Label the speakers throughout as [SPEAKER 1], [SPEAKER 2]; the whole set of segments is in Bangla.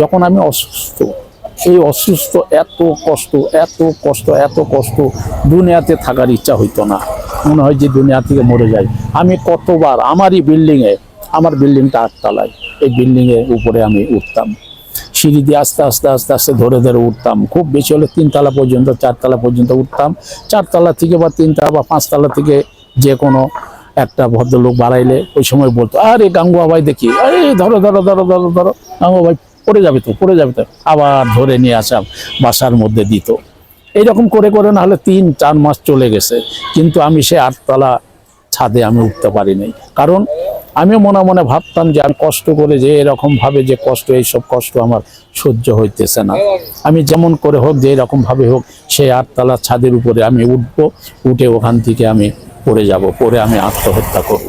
[SPEAKER 1] যখন আমি অসুস্থ এই অসুস্থ এত কষ্ট এত কষ্ট এত কষ্ট, দুনিয়াতে থাকার ইচ্ছা হইতো না। মনে হয় যে দুনিয়া থেকে মরে যাই। আমি কতবার আমারই বিল্ডিংয়ে, আমার বিল্ডিংটা আটতলায়, এই বিল্ডিংয়ের উপরে আমি উঠতাম। সিঁড়ি দিয়ে আস্তে আস্তে আস্তে আস্তে ধরে ধরে উঠতাম। খুব বেশি হলে তিনতলা পর্যন্ত, চারতলা পর্যন্ত উঠতাম। চারতলা থেকে বা তিনতলা বা পাঁচতলা থেকে যে কোনো একটা ভদ্রলোক বাড়াইলে ওই সময় বলতো, আরে গাঙ্গুয়া ভাই দেখি আরে ধরো ধরো ধরো ধরো ধরো, গাঙ্গুয়া ভাই পড়ে যাবে তো, পড়ে যাবে তো। আবার ধরে নিয়ে আসা বাসার মধ্যে দিত। এইরকম করে করে না হলে তিন, চার মাস চলে গেছে। কিন্তু আমি সে আটতলা ছাদে আমি উঠতে পারিনি কারণ আমিও মনে মনে ভাবতাম যে আমি কষ্ট করে যে এরকম ভাবে যে কষ্ট, এইসব কষ্ট আমার সহ্য হইতেছে না। আমি যেমন করে হোক, যে এরকম ভাবে হোক সেই আটতলা ছাদের উপরে আমি উঠবো, উঠে ওখান থেকে আমি পড়ে যাব পরে আমি আত্মহত্যা করব।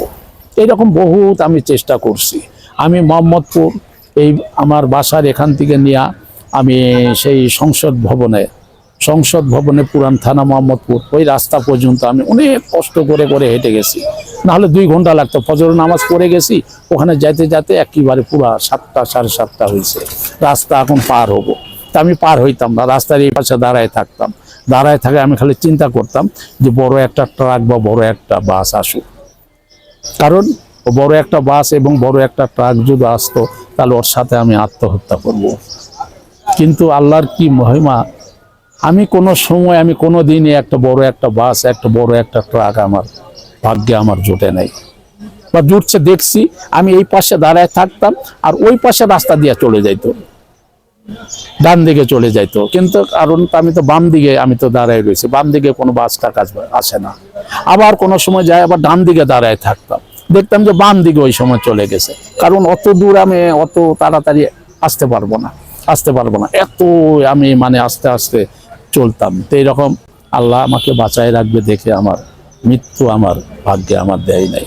[SPEAKER 1] এইরকম বহুত আমি চেষ্টা করছি। আমি মোহাম্মদপুর এই আমার বাসার এখান থেকে নিয়ে আমি সেই সংসদ ভবনে সংসদ ভবনে পুরান থানা মোহাম্মদপুর, ওই রাস্তা পর্যন্ত আমি অনেক কষ্ট করে করে হেঁটে গেছি। নাহলে দুই ঘণ্টা লাগতো। ফজর নামাজ পড়ে গেছি, ওখানে যাইতে যাইতে একেবারে পুরা সাতটা, সাড়ে সাতটা হয়েছে রাস্তা এখন পার হব। তা আমি পার হইতাম না, রাস্তার এই পাশে দাঁড়ায় থাকতাম। দাঁড়ায় থাকে আমি খালি চিন্তা করতাম যে বড় একটা ট্রাক বা বড় একটা বাস আসুক। কারণ বড় একটা বাস এবং বড় একটা ট্রাক যদি আসতো তাহলে ওর সাথে আমি আত্মহত্যা করব। কিন্তু আল্লাহর কি মহিমা? আমি কোনো সময়, আমি কোনো দিনই একটা বড় একটা বাস, একটা বড় একটা ট্রাক আমার ভাগ্যে আমার জোটে নেই। বা জুটছে, দেখছি, আমি এই পাশে দাঁড়ায় থাকতাম আর ওই পাশে রাস্তা দিয়ে চলে যাইতো। ডান দিকে চলে যাইতো। কিন্তু কারণ আমি তো বাম দিকে, আমি তো দাঁড়ায় রয়েছি। বাম দিকে কোনো বাস আসবে- আসে না। আবার কোনো সময় যায়, আবার ডান দিকে দাঁড়ায় থাকতাম। দেখতাম যে বাম দিকে ওই সময় চলে গেছে। কারণ অত দূর আমি অত তাড়াতাড়ি আসতে পারব না, আসতে পারব না। এত আমি মানে আস্তে আস্তে চলতাম। তো এইরকম আল্লাহ আমাকে বাঁচায় রাখবে দেখে আমার মৃত্যু আমার ভাগ্যে আমার দেয় নাই।